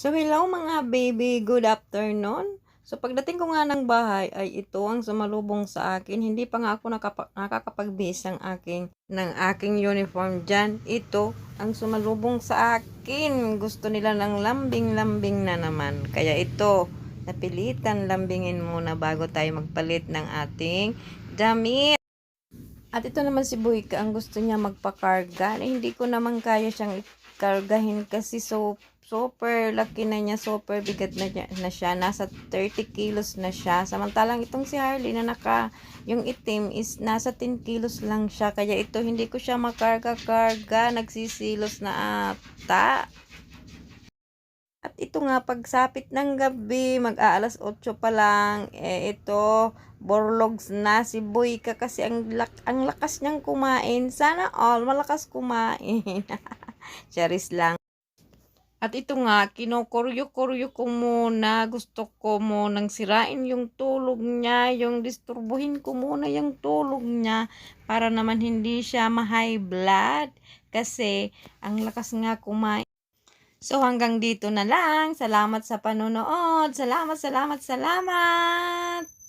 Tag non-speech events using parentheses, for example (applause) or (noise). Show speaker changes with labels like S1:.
S1: So hello mga baby, good afternoon. So pagdating ko nga ng bahay ay ito ang sumalubong sa akin. Hindi pa nga ako nakakapag-base ng aking, ng aking uniform dyan. Ito ang sumalubong sa akin. Gusto nila ng lambing-lambing na naman. Kaya ito, napilitan lambingin muna bago tayo magpalit ng ating damit. At ito naman si Buika, ang gusto niya magpakarga. Eh, hindi ko naman kaya siyang ikargahin kasi so super laki na niya, super bigat na, niya, na siya. Nasa 30 kilos na siya. Samantalang itong si Harley na naka, yung itim is nasa 10 kilos lang siya. Kaya ito hindi ko siya makarga-karga. Nagsisilos na ata. Ito nga, pagsapit ng gabi, mag-aalas 8 pa lang, eh ito, borlogs na si Boyka kasi ang, lak ang lakas niyang kumain. Sana all, malakas kumain. (laughs) Charis lang. At ito nga, kinokoryo-koryo ko muna. Gusto ko munang sirain yung tulog niya. Yung disturbuhin ko muna yung tulog niya. Para naman hindi siya ma-high blood. Kasi, ang lakas nga kumain. So, hanggang dito na lang. Salamat sa panonood. Salamat, salamat, salamat.